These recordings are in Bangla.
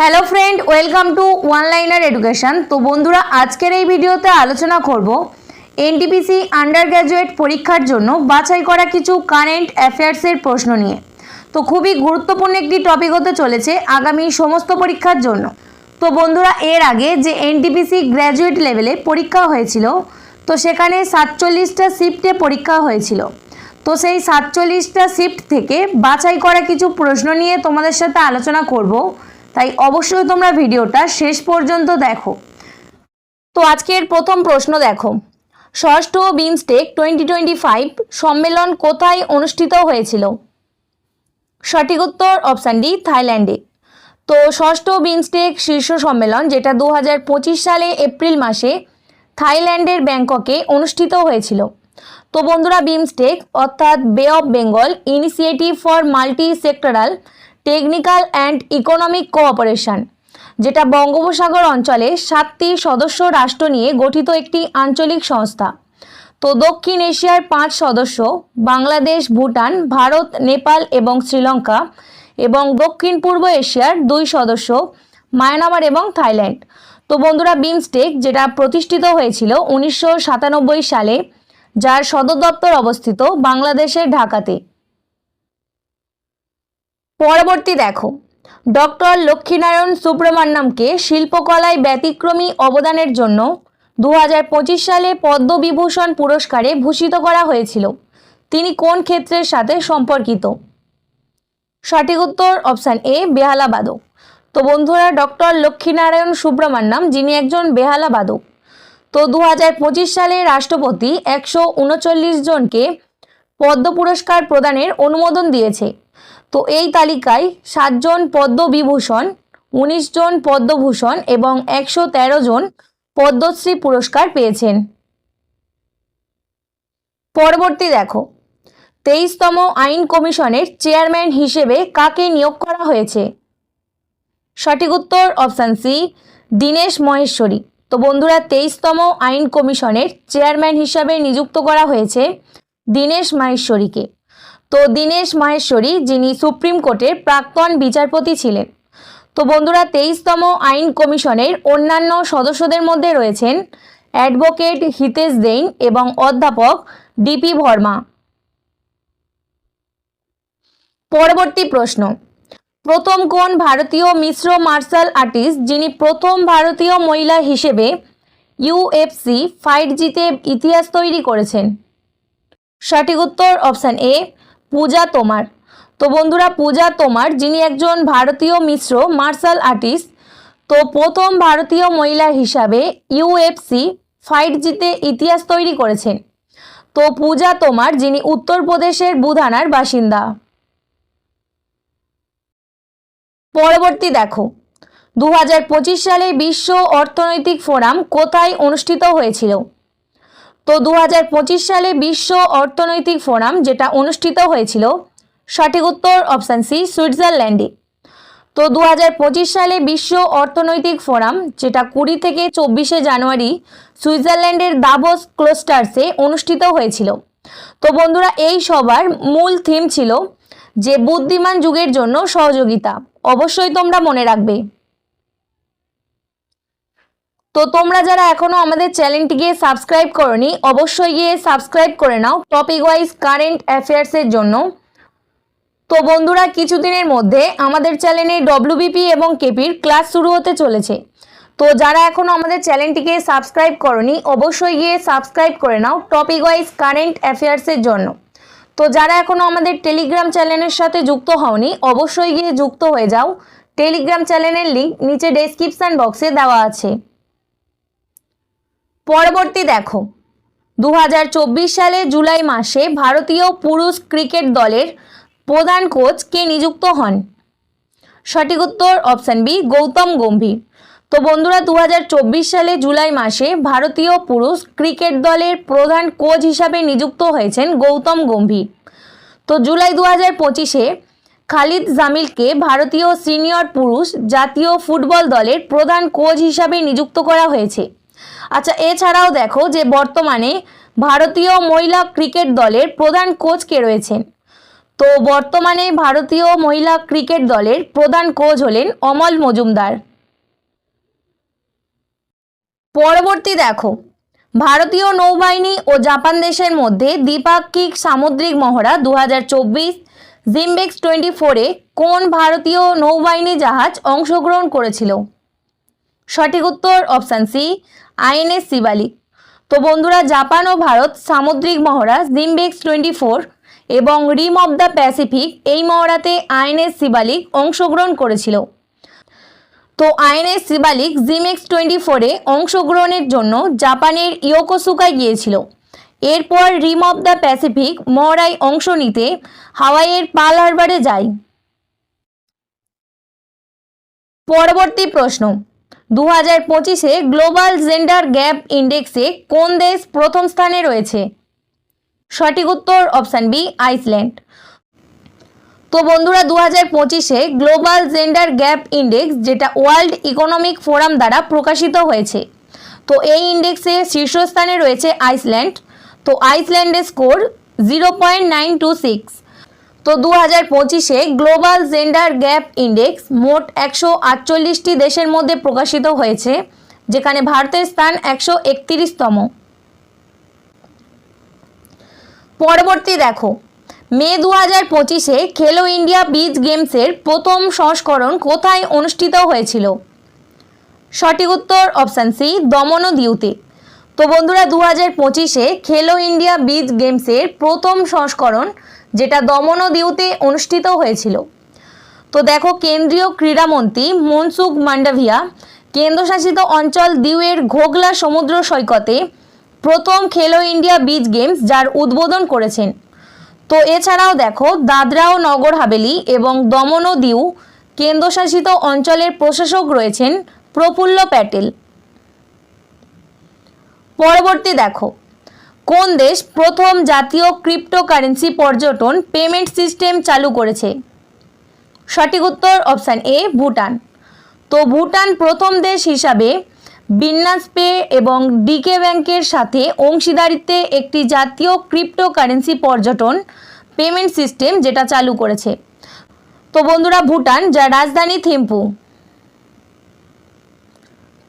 Hello friend welcome to one liner education তো বন্ধুরা, আজকের এই ভিডিওতে আলোচনা করব এনটিপিসি আন্ডার গ্র্যাজুয়েট পরীক্ষার জন্য বাছাই করা কিছু কারেন্ট অ্যাফেয়ার্সের প্রশ্ন নিয়ে। তো খুবই গুরুত্বপূর্ণ একটি টপিক হতে চলেছে আগামী সমস্ত পরীক্ষার জন্য। তো বন্ধুরা, এর আগে যে এনটিপিসি গ্র্যাজুয়েট লেভেলে পরীক্ষা হয়েছিল, তো সেখানে সাতচল্লিশটা শিফটে পরীক্ষা হয়েছিল। তো সেই সাতচল্লিশটা শিফট থেকে বাছাই করা কিছু প্রশ্ন নিয়ে তোমাদের সাথে আলোচনা করব। তাই অবশ্যই তোমরা ভিডিওটা শেষ পর্যন্ত দেখো। তো আজকের প্রথম প্রশ্ন দেখো। ষষ্ঠ বিমস্টেক টোয়েন্টি টোয়েন্টি ফাইভ সম্মেলন কোথায় অনুষ্ঠিত হয়েছিল? সঠিক উত্তর অপশান ডি, থাইল্যান্ডে। তো ষষ্ঠ বিমস্টেক শীর্ষ সম্মেলন যেটা দু হাজার পঁচিশ সালে এপ্রিল মাসে থাইল্যান্ডের ব্যাংককে অনুষ্ঠিত হয়েছিল। তো বন্ধুরা বিমস্টেক অর্থাৎ bay of Bengal initiative for multi sectoral technical and economic cooperation, যেটা বঙ্গোপসাগর অঞ্চলে সাতটি সদস্য রাষ্ট্র নিয়ে গঠিত একটি আঞ্চলিক সংস্থা। তো দক্ষিণ এশিয়ার পাঁচ সদস্য, বাংলাদেশ, ভুটান, ভারত, নেপাল এবং শ্রীলঙ্কা এবং দক্ষিণ পূর্ব এশিয়ার দুই সদস্য, মায়ানমার এবং থাইল্যান্ড। তো বন্ধুরা, বিমস্টেক, যেটা প্রতিষ্ঠিত হয়েছিল উনিশশো সাতানব্বই সালে, যার সদর দপ্তর অবস্থিত বাংলাদেশের ঢাকাতে। পরবর্তী দেখো। ডক্টর লক্ষ্মীনারায়ণ সুব্রমণ্যমকে শিল্পকলায় ব্যতিক্রমী অবদানের জন্য দু হাজার পঁচিশ সালে পদ্মবিভূষণ পুরস্কারে ভূষিত করা হয়েছিল। তিনি কোন ক্ষেত্রের সাথে সম্পর্কিত? সঠিক উত্তর অপশান এ বেহালা বাদক তো বন্ধুরা, ডক্টর লক্ষ্মীনারায়ণ সুব্রমণ্যম যিনি একজন বেহালা বাদক তো দু হাজার পঁচিশ সালে রাষ্ট্রপতি একশো উনচল্লিশ জনকে পদ্ম পুরস্কার প্রদানের অনুমোদন দিয়েছে। তো এই তালিকায় সাতজন পদ্মবিভূষণ উনিশ জন পদ্মভূষণ এবং একশো তেরো জন পদ্মশ্রী পুরস্কার পেয়েছেন। পরবর্তী দেখো, তেইশতম আইন কমিশনের চেয়ারম্যান হিসেবে কাকে নিয়োগ করা হয়েছে? সঠিক উত্তর অপশান সি, দীনেশ মহেশ্বরী। তো বন্ধুরা, তেইশতম আইন কমিশনের চেয়ারম্যান হিসাবে নিযুক্ত করা হয়েছে দীনেশ মাহেশ্বরীকে। তো দীনেশ মাহেশ্বরী, যিনি সুপ্রিম কোর্টের প্রাক্তন বিচারপতি ছিলেন। তো বন্ধুরা, তেইশতম আইন কমিশনের অন্যান্য সদস্যদের মধ্যে রয়েছেন অ্যাডভোকেট হিতেশ দেইন এবং অধ্যাপক ডিপি ভর্মা। পরবর্তী প্রশ্ন। প্রথম কোন ভারতীয় মিশ্র মার্শাল আর্টিস্ট, যিনি প্রথম ভারতীয় মহিলা হিসেবে ইউএফসি ফাইট জিতে ইতিহাস তৈরি করেছেন? সঠিক উত্তর অপশান এ পূজা তোমার। তো বন্ধুরা, পূজা তোমার, যিনি একজন ভারতীয় মিশ্র মার্শাল আর্টিস্ট তো প্রথম ভারতীয় মহিলা হিসাবে ইউএফসি ফাইট জিতে ইতিহাস তৈরি করেছেন। তো পূজা তোমার, যিনি উত্তরপ্রদেশের বুধানার বাসিন্দা। পরবর্তী দেখো দু হাজার পঁচিশ সালে বিশ্ব অর্থনৈতিক ফোরাম কোথায় অনুষ্ঠিত হয়েছিল? তো দু হাজার পঁচিশ সালে বিশ্ব অর্থনৈতিক ফোরাম যেটা অনুষ্ঠিত হয়েছিল, সঠিক উত্তর অপশান সি সুইজারল্যান্ডে। তো দু হাজার পঁচিশ সালে বিশ্ব অর্থনৈতিক ফোরাম যেটা কুড়ি থেকে চব্বিশে জানুয়ারি সুইজারল্যান্ডের দাবস ক্লোস্টার্সে অনুষ্ঠিত হয়েছিল। তো বন্ধুরা, এই সবার মূল থিম ছিল যে বুদ্ধিমান যুগের জন্য সহযোগিতা। অবশ্যই তোমরা মনে রাখবে। তো তোমরা যারা এখনও আমাদের চ্যানেলটিকে সাবস্ক্রাইব করনি, অবশ্যই গিয়ে সাবস্ক্রাইব করে নাও টপিক ওয়াইজ কারেন্ট অ্যাফেয়ার্সের জন্য। তো বন্ধুরা, কিছুদিনের মধ্যে আমাদের চ্যানেলে ডব্লিউবিপি এবং কেপির ক্লাস শুরু হতে চলেছে। তো যারা এখনও আমাদের চ্যানেলটিকে সাবস্ক্রাইব করনি, অবশ্যই গিয়ে সাবস্ক্রাইব করে নাও টপিক ওয়াইজ কারেন্ট অ্যাফেয়ার্সের জন্য। তো যারা এখনও আমাদের টেলিগ্রাম চ্যানেলের সাথে যুক্ত হওনি, অবশ্যই গিয়ে যুক্ত হয়ে যাও। টেলিগ্রাম চ্যানেলের লিঙ্ক নিচে ডেসক্রিপশান বক্সে দেওয়া আছে। পরবর্তী দেখো। দু হাজার চব্বিশ সালে জুলাই মাসে ভারতীয় পুরুষ ক্রিকেট দলের প্রধান কোচ কে নিযুক্ত হন? সঠিক উত্তর অপশান বি, গৌতম গম্ভীর। তো বন্ধুরা দু হাজার চব্বিশ সালে জুলাই মাসে ভারতীয় পুরুষ ক্রিকেট দলের প্রধান কোচ হিসাবে নিযুক্ত হয়েছেন গৌতম গম্ভীর। তো জুলাই দু হাজার পঁচিশে খালিদ জামিলকে ভারতীয় সিনিয়র পুরুষ জাতীয় ফুটবল দলের প্রধান কোচ হিসাবে নিযুক্ত করা হয়েছে। আচ্ছা এছাড়াও দেখো যে বর্তমানে ভারতীয় মহিলা ক্রিকেট দলের প্রধান কোচ কে রয়েছেন? তো বর্তমানে ভারতীয় মহিলা ক্রিকেট দলের প্রধান কোচ হলেন অমল মজুমদার। পরবর্তী দেখো, ভারতীয় নৌবাহিনী ও জাপান দেশের মধ্যে দ্বিপাক্ষিক সামুদ্রিক মহড়া দু হাজার চব্বিশ, জিমবেক্স টোয়েন্টি ফোরে কোন ভারতীয় নৌবাহিনী জাহাজ অংশগ্রহণ করেছিল? সঠিক উত্তর অপশান সি আইএনএস শিবালিক তো বন্ধুরা, জাপান ও ভারত সামুদ্রিক মহড়া জিমবেক্স টোয়েন্টি ফোর এবং রিম অফ দ্য প্যাসিফিক এই মহড়াতে আইএনএস শিবালিক অংশগ্রহণ করেছিল। তো আইএনএস শিবালিক জিমেক্স টোয়েন্টি ফোরে অংশগ্রহণের জন্য জাপানের ইয়োকোসুকায় গিয়েছিল। এরপর রিম অফ দ্য প্যাসিফিক মহড়ায় অংশ নিতে হাওয়াইয়ের পাল হারবারে যায়। পরবর্তী প্রশ্ন দু হাজার পঁচিশে গ্লোবাল জেন্ডার গ্যাপ ইন্ডেক্সে কোন দেশ প্রথম স্থানে রয়েছে? সঠিক উত্তর অপশান বি, আইসল্যান্ড। তো বন্ধুরা দু হাজার পঁচিশে গ্লোবাল জেন্ডার গ্যাপ ইন্ডেক্স যেটা ওয়ার্ল্ড ইকোনমিক ফোরাম দ্বারা প্রকাশিত হয়েছে, তো এই ইন্ডেক্সে শীর্ষস্থানে রয়েছে আইসল্যান্ড। তো আইসল্যান্ডের score zero point nine two six. তো দু হাজার পঁচিশে গ্লোবাল জেন্ডার গ্যাপ ইন্ডেক্স মোট একশো আটচল্লিশটি দেশের মধ্যে প্রকাশিত হয়েছে, যেখানে ভারতের স্থান একশো একত্রিশতম। পরবর্তী দেখো, মে দু হাজার পঁচিশে খেলো ইন্ডিয়া বিচ গেমসের প্রথম সংস্করণ কোথায় অনুষ্ঠিত হয়েছিল? সঠিক উত্তর অপশান সি দমন ও দিউতে তো বন্ধুরা দু হাজার পঁচিশে খেলো ইন্ডিয়া বিচ গেমসের প্রথম সংস্করণ যেটা দমন ও দিউতে অনুষ্ঠিত হয়েছিল। তো দেখো, কেন্দ্রীয় ক্রীড়ামন্ত্রী মনসুখ মান্ডাভিয়া কেন্দ্রশাসিত অঞ্চল দিউয়ের ঘোগলা সমুদ্র সৈকতে প্রথম খেলো ইন্ডিয়া বিচ গেমস যার উদ্বোধন করেছেন। তো এছাড়াও দেখো দাদরা ও নগর হাভেলি এবং দমন ও দিউ কেন্দ্রশাসিত অঞ্চলের প্রশাসক রয়েছেন প্রফুল্ল প্যাটেল। পরবর্তী দেখো কোন দেশ প্রথম জাতীয় ক্রিপ্টোকারেন্সি পর্যটন পেমেন্ট সিস্টেম চালু করেছে? সঠিক উত্তর অপশান এ ভুটান। তো ভুটান প্রথম দেশ হিসাবে বিন্যাস পে এবং ডিকে ব্যাংকের সাথে অংশীদারিত্বে একটি জাতীয় ক্রিপ্টোকারেন্সি পর্যটন পেমেন্ট সিস্টেম যেটা চালু করেছে। তো বন্ধুরা, ভুটান, যার রাজধানী থিম্পু।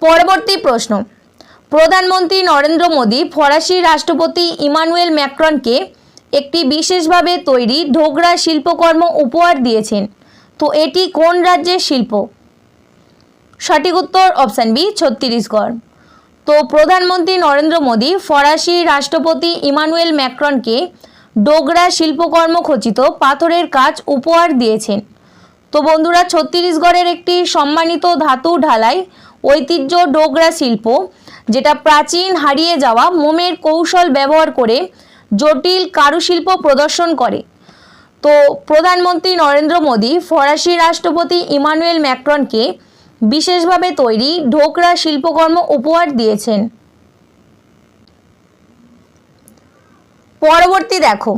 পরবর্তী প্রশ্ন। প্রধানমন্ত্রী নরেন্দ্র মোদী, ফরাসি রাষ্ট্রপতি ইমানুয়েল ম্যাক্রনকে একটি বিশেষভাবে তৈরি ঢোকরা শিল্পকর্ম উপহার দিয়েছেন। তো এটি কোন রাজ্যের শিল্প? সঠিক উত্তর অপশান বি, ছত্তিশগড়। তো প্রধানমন্ত্রী নরেন্দ্র মোদী, ফরাসি রাষ্ট্রপতি ইমানুয়েল ম্যাক্রনকে ডোগরা শিল্পকর্ম খচিত পাথরের কাজ উপহার দিয়েছেন। তো বন্ধুরা, ছত্তিশগড়ের একটি সম্মানিত ধাতু ঢালাই ঐতিহ্য ডোগরা শিল্প যেটা প্রাচীন হারিয়ে যাওয়া মোমের কৌশল ব্যবহার করে জটিল কারুশিল্প প্রদর্শন করে। তো প্রধানমন্ত্রী নরেন্দ্র মোদী ফরাসি রাষ্ট্রপতি ইমানুয়েল ম্যাক্রনকে বিশেষভাবে তৈরি ঢোকরা শিল্পকর্ম উপহার দিয়েছেন। পরবর্তী দেখো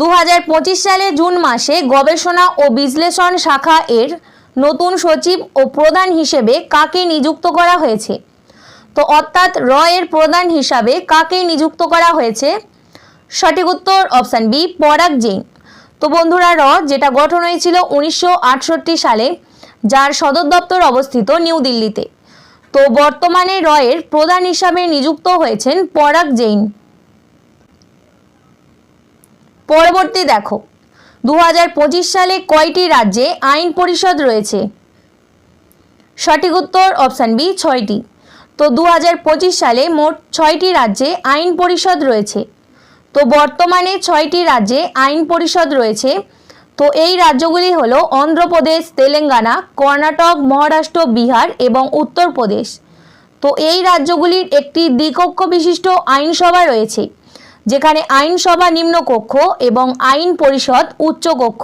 দু হাজার পঁচিশ সালে জুন মাসে গবেষণা ও বিশ্লেষণ শাখা এর নতুন সচিব ও প্রধান হিসেবে কাকে নিযুক্ত করা হয়েছে? তো অর্থাৎ র এর প্রধান হিসাবে কাকে নিযুক্ত করা হয়েছে? সঠিক উত্তর অপশান বি, পরাগ জৈন তো বন্ধুরা, র, যেটা গঠন হয়েছিল উনিশশো আটষট্টি সালে, যার সদর দপ্তর অবস্থিত নিউ দিল্লিতে। তো বর্তমানে র এর প্রধান হিসাবে নিযুক্ত হয়েছেন পরাগ জৈন পরবর্তী দেখো দু হাজার পঁচিশ সালে কয়টি রাজ্যে আইন পরিষদ রয়েছে? সঠিক উত্তর অপশান বি, ছয়টি। তো দু হাজার পঁচিশ সালে মোট ছয়টি রাজ্যে আইন পরিষদ রয়েছে। তো বর্তমানে ছয়টি রাজ্যে আইন পরিষদ রয়েছে। তো এই রাজ্যগুলি হলো অন্ধ্রপ্রদেশ, তেলেঙ্গানা, কর্ণাটক, মহারাষ্ট্র, বিহার এবং উত্তরপ্রদেশ। তো এই রাজ্যগুলির একটি দ্বিকক্ষ বিশিষ্ট আইনসভা রয়েছে, যেখানে আইনসভা নিম্নকক্ষ এবং আইন পরিষদ উচ্চকক্ষ।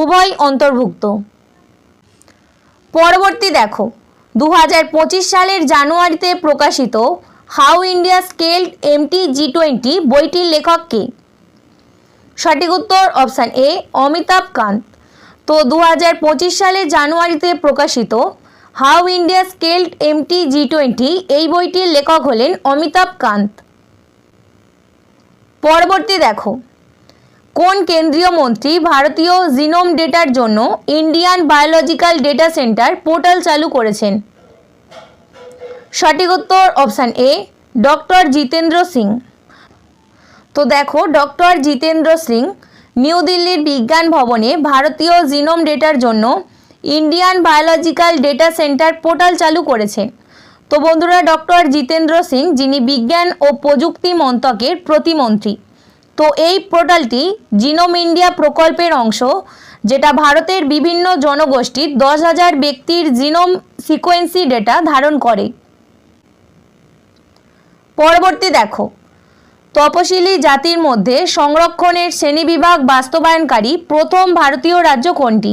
উভয় অন্তর্ভুক্ত। পরবর্তী দেখো। দু হাজার পঁচিশ সালের জানুয়ারিতে প্রকাশিত how India scaled MT G twenty বইটির লেখক কে? সঠিক উত্তর অপশান এ, অমিতাভ কান্ত। তো দু হাজার পঁচিশ সালের জানুয়ারিতে প্রকাশিত how India scaled MT G twenty এই বইটির লেখক হলেন অমিতাভ কান্ত। পরবর্তী দেখো। কোন কেন্দ্রীয় মন্ত্রী ভারতীয় জিনোম ডেটার জন্য Indian biological data centre portal চালু করেছেন? সঠিক উত্তর option A, doctor Jitendra Singh. তো দেখো, ডক্টর জিতেন্দ্র সিং নিউ দিল্লির বিজ্ঞান ভবনে ভারতীয় জিনোম ডেটার জন্য Indian biological data centre portal চালু করেছেন। তো বন্ধুরা, ডক্টর জিতেন্দ্র সিং যিনি বিজ্ঞান ও প্রযুক্তি মন্ত্রকের প্রতিমন্ত্রী। তো এই পোর্টালটি জিনোম ইন্ডিয়া প্রকল্পের অংশ, যেটা ভারতের বিভিন্ন জনগোষ্ঠীর দশ হাজার ব্যক্তির জিনোম সিকোয়েন্সি ডেটা ধারণ করে। পরবর্তী দেখো। তপশিলি জাতির মধ্যে সংরক্ষণের শ্রেণীবিভাগ বাস্তবায়নকারী প্রথম ভারতীয় রাজ্য কোনটি?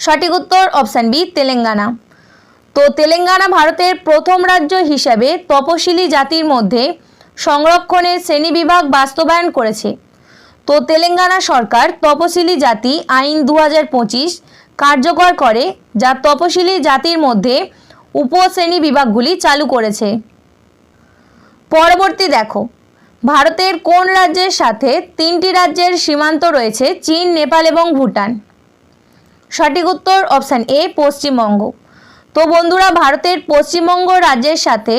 সঠিক উত্তর অপশান বি, তেলেঙ্গানা। তো তেলেঙ্গানা ভারতের প্রথম রাজ্য হিসাবে তপশিলি জাতির মধ্যে সংরক্ষণের শ্রেণীবিভাগ বাস্তবায়ন করেছে। তো তেলেঙ্গানা সরকার তপশিলি জাতি আইন দু হাজার পঁচিশ কার্যকর করে, যা তপশিলি জাতির মধ্যে উপশ্রেণী বিভাগগুলি চালু করেছে। পরবর্তী দেখো, ভারতের কোন রাজ্যের সাথে তিনটি রাজ্যের সীমান্ত রয়েছে চীন, নেপাল এবং ভুটান? সঠিক উত্তর অপশান এ, পশ্চিমবঙ্গ। তো বন্ধুরা, ভারতের পশ্চিমবঙ্গ রাজ্যের সাথে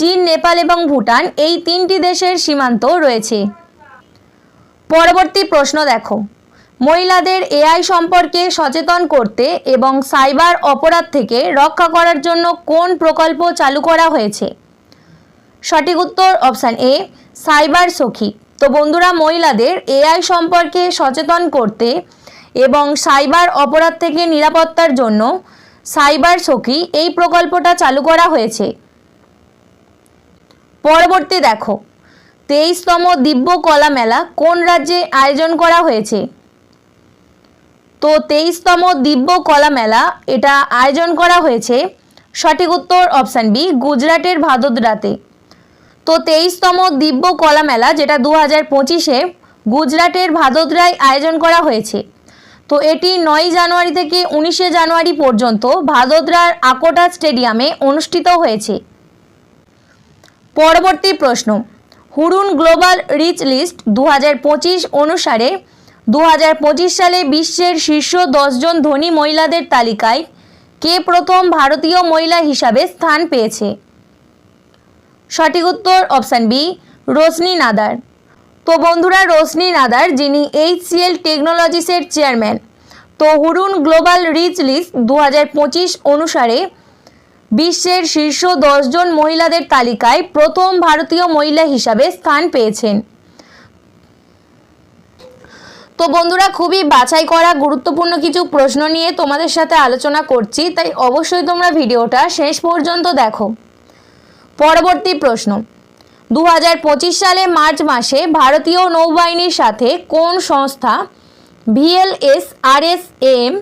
চীন, নেপাল এবং ভুটান এই তিনটি দেশের সীমান্ত রয়েছে। পরবর্তী প্রশ্ন দেখো। মহিলাদের এআই সম্পর্কে সচেতন করতে এবং সাইবার অপরাধ থেকে রক্ষা করার জন্য কোন প্রকল্প চালু করা হয়েছে? সঠিক উত্তর অপশান এ, সাইবার সখী। তো বন্ধুরা, মহিলাদের এআই সম্পর্কে সচেতন করতে এবং সাইবার অপরাধ থেকে নিরাপত্তার জন্য সাইবার সখী এই প্রকল্পটা চালু করা হয়েছে। পরবর্তী দেখো। তেইশতম দিব্য কলা মেলা কোন রাজ্যে আয়োজন করা হয়েছে? তো তেইশতম দিব্য কলা মেলা এটা আয়োজন করা হয়েছে সঠিক উত্তর অপশান বি, গুজরাটের ভাদোদরাতে। তো তেইশতম দিব্য কলা মেলা যেটা দু হাজার পঁচিশে গুজরাটের ভাদোদরায় আয়োজন করা হয়েছে। তো এটি নয় জানুয়ারি থেকে উনিশে জানুয়ারি পর্যন্ত ভাদোদরার আকোটা স্টেডিয়ামে অনুষ্ঠিত হয়েছে। পরবর্তী প্রশ্ন। হুরুন গ্লোবাল রিচ লিস্ট দু হাজার পঁচিশ অনুসারে দু হাজার পঁচিশ সালে বিশ্বের শীর্ষ দশজন ধনী মহিলাদের তালিকায় কে প্রথম ভারতীয় মহিলা হিসাবে স্থান পেয়েছে? সঠিক উত্তর অপশান বি, রোশনি নাদার। তো বন্ধুরা, রোশনি নাদার যিনি এইচসিএল টেকনোলজিসের চেয়ারম্যান, তো হুরুন গ্লোবাল রিচ লিস্ট দু হাজার পঁচিশ অনুসারে বিশ্বের শীর্ষ দশজন মহিলাদের তালিকায় প্রথম ভারতীয় মহিলা হিসাবে স্থান পেয়েছেন। তো বন্ধুরা, খুবই বাছাই করা গুরুত্বপূর্ণ কিছু প্রশ্ন নিয়ে তোমাদের সাথে আলোচনা করছি, তাই অবশ্যই তোমরা ভিডিওটা শেষ পর্যন্ত দেখো। পরবর্তী প্রশ্ন দু হাজার পঁচিশ সালে মার্চ মাসে ভারতীয় নৌবাহিনীর সাথে কোন সংস্থা ভিএলএস আরএসএম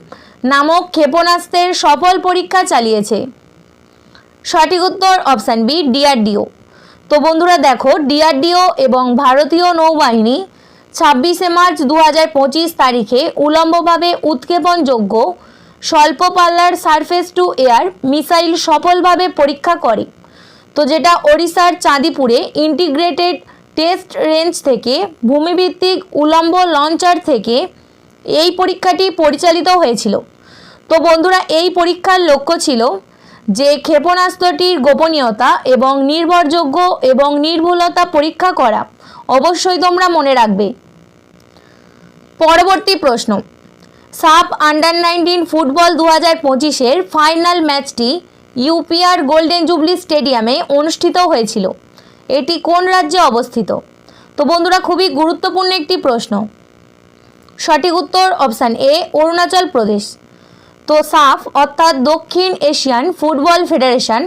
নামক ক্ষেপণাস্ত্রের সফল পরীক্ষা চালিয়েছে? সঠিক উত্তর অপশান বি, ডিআরডিও। তো বন্ধুরা দেখো, ডিআরডিও এবং ভারতীয় নৌবাহিনী ছাব্বিশে মার্চ দু হাজার পঁচিশ তারিখে উলম্বভাবে উৎক্ষেপণযোগ্য স্বল্প পাল্লার সারফেস টু এয়ার মিসাইল সফলভাবে পরীক্ষা করে। তো যেটা ওড়িশার চাঁদিপুরে ইন্টিগ্রেটেড টেস্ট রেঞ্জ থেকে ভূমিভিত্তিক উলম্ব লঞ্চার থেকে এই পরীক্ষাটি পরিচালিত হয়েছিল। তো বন্ধুরা, এই পরীক্ষার লক্ষ্য ছিল যে ক্ষেপণাস্ত্রটির গোপনীয়তা এবং নির্ভরযোগ্য এবং নির্ভুলতা পরীক্ষা করা অবশ্যই তোমরা মনে রাখবে। পরবর্তী প্রশ্ন। সাব আন্ডার নাইনটিন ফুটবল দু হাজার পঁচিশের ফাইনাল ম্যাচটি ইউপিআর গোল্ডেন জুবলি স্টেডিয়ামে অনুষ্ঠিত হয়েছিল। এটি কোন রাজ্যে অবস্থিত? তো বন্ধুরা, খুবই গুরুত্বপূর্ণ একটি প্রশ্ন। সঠিক উত্তর অপশান এ, অরুণাচল প্রদেশ। তো সাফ অর্থাৎ দক্ষিণ এশিয়ান ফুটবল ফেডারেশন।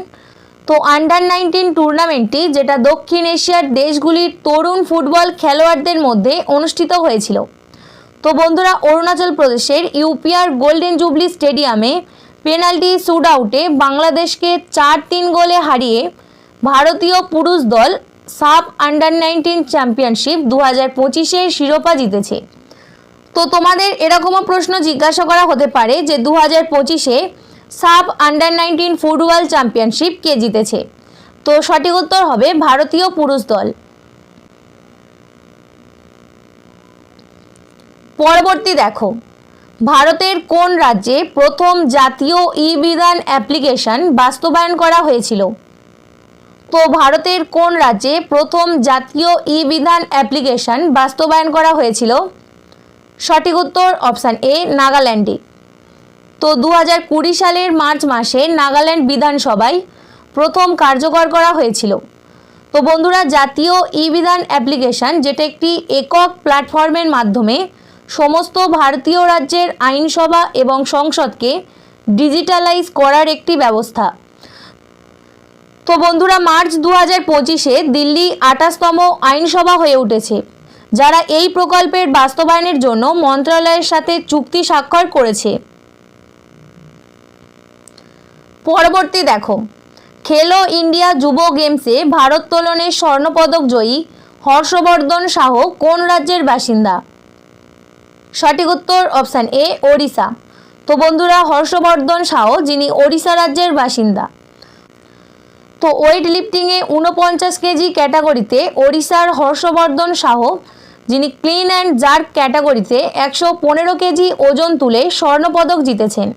তো আন্ডার নাইনটিন টুর্নামেন্টটি যেটা দক্ষিণ এশিয়ার দেশগুলির তরুণ ফুটবল খেলোয়াড়দের মধ্যে অনুষ্ঠিত হয়েছিল। তো বন্ধুরা, অরুণাচল প্রদেশের ইউপিআর গোল্ডেন জুবলি স্টেডিয়ামে পেনাল্টি শুট আউটে বাংলাদেশকে চার তিন গোলে হারিয়ে ভারতীয় পুরুষ দল সাব আন্ডার নাইনটিন চ্যাম্পিয়নশিপ দু হাজার পঁচিশের শিরোপা জিতেছে। তো তোমাদের এরকমও প্রশ্ন জিজ্ঞাসা করা হতে পারে যে দু হাজার পঁচিশে SAFF under nineteen football championship কে জিতেছে? তো সঠিক উত্তর হবে ভারতীয় পুরুষ দল। পরবর্তী দেখো, ভারতের কোন রাজ্যে প্রথম জাতীয় ই বিধান অ্যাপ্লিকেশন বাস্তবায়ন করা হয়েছিল? তো ভারতের কোন রাজ্যে প্রথম জাতীয় ই বিধান অ্যাপ্লিকেশন বাস্তবায়ন করা হয়েছিল? সঠিক উত্তর অপশান এ, নাগাল্যান্ডে। তো দু হাজার কুড়ি সালের মার্চ মাসে নাগাল্যান্ড বিধানসভায় প্রথম কার্যকর করা হয়েছিল। তো বন্ধুরা, জাতীয় ই বিধান অ্যাপ্লিকেশন, যেটা একটি একক প্ল্যাটফর্মের মাধ্যমে সমস্ত ভারতীয় রাজ্যের আইনসভা এবং সংসদকে ডিজিটালাইজ করার একটি ব্যবস্থা। তো বন্ধুরা, মার্চ দু হাজার পঁচিশে দিল্লি আঠাশতম আইনসভা হয়ে উঠেছে। যারা এই প্রকল্পের বাস্তবায়নের জন্য মন্ত্রণালয়ের সাথে চুক্তি স্বাক্ষর করেছে। পরবর্তী দেখো। খেলো ইন্ডিয়া যুব গেমসে ভারোত্তোলনে স্বর্ণপদক জয়ী হর্ষবর্ধন শাহ কোন রাজ্যের বাসিন্দা? সঠিক উত্তর অপশান এ, ওড়িশা। তো বন্ধুরা, হর্ষবর্ধন শাহ যিনি ওড়িশা রাজ্যের বাসিন্দা। তো ওয়েট লিফটিংয়ে উনপঞ্চাশ কেজি ক্যাটাগরিতে ওড়িশার হর্ষবর্ধন শাহ যিনি ক্লিন অ্যান্ড জার্ক ক্যাটাগরিতে একশো পনেরো কেজি ওজন তুলে স্বর্ণপদক জিতেছেন।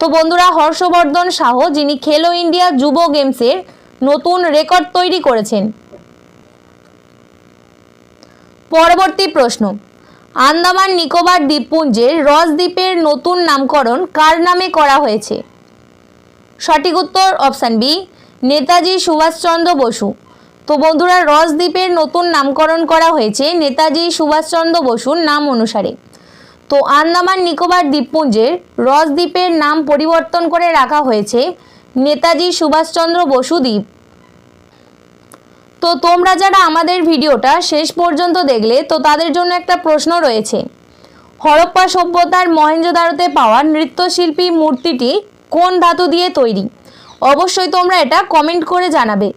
তো বন্ধুরা, হর্ষবর্ধন শাহ যিনি খেলো ইন্ডিয়া যুব গেমসের নতুন রেকর্ড তৈরি করেছেন। পরবর্তী প্রশ্ন, আন্দামান নিকোবর দ্বীপপুঞ্জের রস দ্বীপের নতুন নামকরণ কার নামে করা হয়েছে? সঠিক উত্তর অপশান বি, নেতাজি সুভাষচন্দ্র বসু। তো বন্ধুরা রস দ্বীপের নতুন নামকরণ করা হয়েছে নেতাজি সুভাষচন্দ্র বসুর নাম অনুসারে। তো আন্দামান নিকোবর দ্বীপপুঞ্জের রসদ্বীপের নাম পরিবর্তন করে রাখা হয়েছে নেতাজি সুভাষচন্দ্র বসু দ্বীপ। তো তোমরা যারা আমাদের ভিডিওটা শেষ পর্যন্ত দেখলে, তো তাদের জন্য একটা প্রশ্ন রয়েছে। হরপ্পা সভ্যতার মহেঞ্জোদারোতে পাওয়া নৃত্যশিল্পী মূর্তিটি কোন ধাতু দিয়ে তৈরি? অবশ্যই তোমরা এটা কমেন্ট করে জানাবে।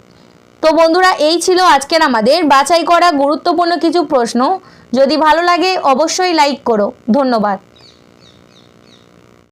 তো বন্ধুরা, এই ছিল আজকের আমাদের বাছাই করা গুরুত্বপূর্ণ কিছু প্রশ্ন। যদি ভালো লাগে, অবশ্যই লাইক করো। ধন্যবাদ।